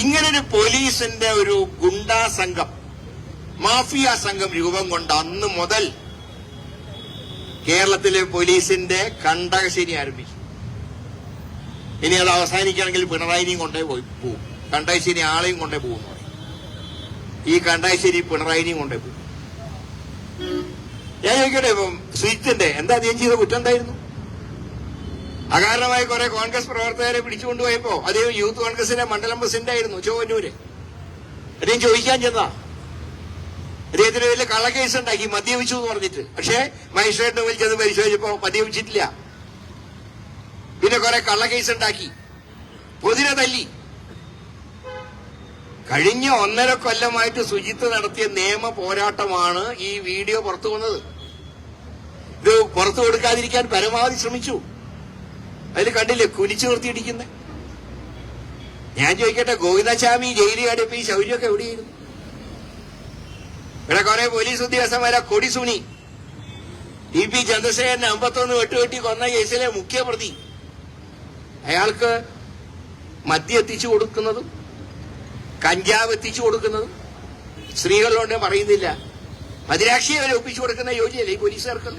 ഇങ്ങനൊരു പോലീസിന്റെ ഒരു ഗുണ്ടാ സംഘം മാഫിയ സംഘം രൂപം കൊണ്ട് അന്ന് മുതൽ കേരളത്തിലെ പോലീസിന്റെ കണ്ടകശേരി ആരംഭിച്ചു. ഇനി അത് അവസാനിക്കുകയാണെങ്കിൽ പിണറായിനെയും കൊണ്ടേ പോയി പോകും കണ്ടകശ്ശേരി ആളെയും കൊണ്ടേ പോകും ഈ കണ്ടകശ്ശേരി പിണറായിനെയും കൊണ്ടേ പോകും ഞാൻ ചോദിക്കട്ടെ ഇപ്പം സ്വിച്ചിന്റെ എന്താ ചെയ്ത കുറ്റം എന്തായിരുന്നു? അകാരണമായി കുറെ കോൺഗ്രസ് പ്രവർത്തകരെ പിടിച്ചുകൊണ്ടുപോയപ്പോ അദ്ദേഹം യൂത്ത് കോൺഗ്രസിന്റെ മണ്ഡലം പ്രസിഡന്റ് ആയിരുന്നു ചോവന്നൂര്. അദ്ദേഹം ചോദിക്കാൻ ചെന്നാ. അദ്ദേഹത്തിന് വലിയ കള്ളക്കേസ് ഉണ്ടാക്കി മദ്യപിച്ചു എന്ന് പറഞ്ഞിട്ട്. പക്ഷേ മജിസ്ട്രേറ്റിന് മുമ്പിൽ ചെന്ന് പരിശോധിച്ചപ്പോ മദ്യപിച്ചിട്ടില്ല. പിന്നെ കുറെ കള്ളക്കേസ് ഉണ്ടാക്കി പൊതിനെ തല്ലി. കഴിഞ്ഞ ഒന്നര കൊല്ലമായിട്ട് ശുചിത്വ നടത്തിയ നിയമ പോരാട്ടമാണ് ഈ വീഡിയോ പുറത്തു വന്നത് ഇത് പുറത്തു കൊടുക്കാതിരിക്കാൻ പരമാവധി ശ്രമിച്ചു. അതിൽ കണ്ടില്ലേ കുനിച്ചു നിർത്തിയിടിക്കുന്നത് ഞാൻ ചോദിക്കട്ടെ ഗോവിന്ദസ്വാമി ജയിലിൽ അടുപ്പ് ഈ ശൗര്യമൊക്കെ എവിടെയായിരുന്നു? ഇവിടെ കുറെ പോലീസ് ഉദ്യോഗസ്ഥന്മാരെ കൊടിസുണി ഇ പി ചന്ദ്രശേഖരനെ അമ്പത്തൊന്ന് വെട്ടുകെട്ടി കൊന്ന കേസിലെ മുഖ്യ പ്രതി അയാൾക്ക് മദ്യം എത്തിച്ചു കൊടുക്കുന്നതും കഞ്ചാവ് എത്തിച്ചു കൊടുക്കുന്നതും സ്ത്രീകളോട് പറയുന്നില്ല. മദിരാക്ഷിയെ വരെ ഒപ്പിച്ചു കൊടുക്കുന്ന യോജിയല്ലേ ഈ പോലീസുകാർക്ക്?